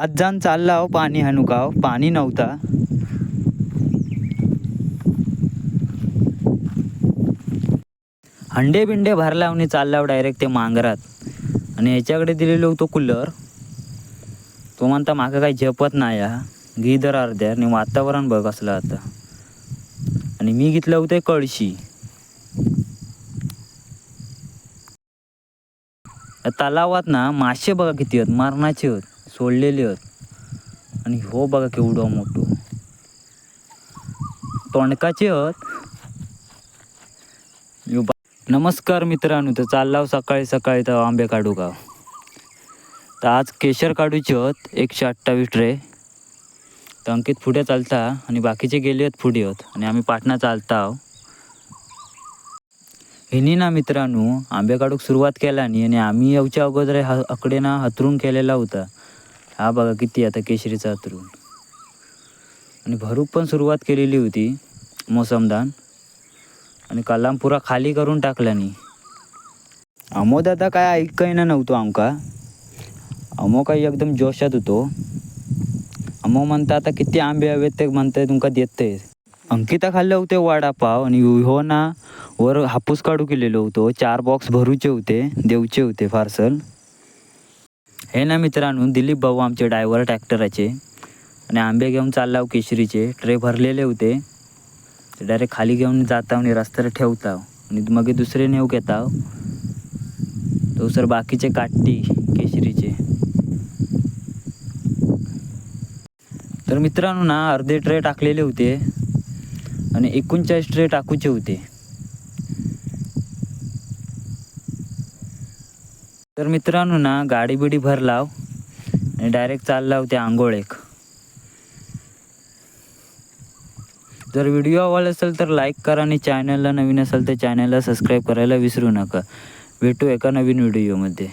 आज चालला हो पाणी हाणू का हो? पाणी नव्हता. हंडे बिंडे भरला हो आणि चाललाव डायरेक्ट ते मांगरात आणि ह्याच्याकडे दिलेलो तो कूलर तो म्हणता मागं काही झेपत नाही हा. गिदर अर्ध्या. आणि वातावरण बघ असलं आता. आणि मी घेतलं होतं कळशी. तलावात ना मासे बघा किती होत मरणाचे होत सोडलेले आहेत आणि हो बघा केवढं मोठं. तोंडकाचे आहेत नमस्कार मित्रांनो तर चाललाव सकाळी सकाळी तर आंबे काढू का? तर आज केशर काढूचे आहेत एकशे अठ्ठावीस ट्रे. तर अंकित पुढे चालता आणि बाकीचे गेले आहेत पुढे आहेत आणि आम्ही पाटणा चालता आहो हिनी ना मित्रांनो आंबे काढूक सुरुवात केला आणि आणि आम्ही याच्या अगोदर हा आकडे ना हतरून केलेला होता. हा बघा किती आता केशरीचा अतरून आणि भरूक पण सुरुवात केलेली होती मोसमदान आणि कलाम पुरा खाली करून टाकल्यानी अमो दादा काय ऐकायना नव्हतो आमका. अमो काही एकदम जोशात होतो. अमो म्हणता आता किती आंबे हवेत ते म्हणताय तुमका देते अंकिता खाल्ले होते वडापाव आणि हो ना वर हापूस काढू केलेलो होतो. चार बॉक्स भरूचे होते देऊचे होते पार्सल हे ना मित्रांनो दिलीप भाऊ आमचे डायव्हर ट्रॅक्टराचे आणि आंबे घेऊन चालला हो केशरीचे. ट्रे भरलेले होते. ते डायरेक्ट खाली घेऊन जाता आणि रस्त्यावर ठेवता हो. आणि मग दुसरे नेऊ घेता हो. तो सर बाकीचे काटती केशरीचे. तर मित्रांनो ना अर्धे ट्रे टाकलेले होते. आणि एकोणचाळीस ट्रे टाकूचे होते. तर मित्रांनो ना गाडी बिडी भर लाव आणि डायरेक्ट चालला आंघोळ आंघोळेक. जर व्हिडिओ आवडला असेल तर लाईक करा आणि चॅनलला नवीन असेल तर चॅनलला सबस्क्राईब करायला विसरू नका. भेटू एका नवीन व्हिडिओमध्ये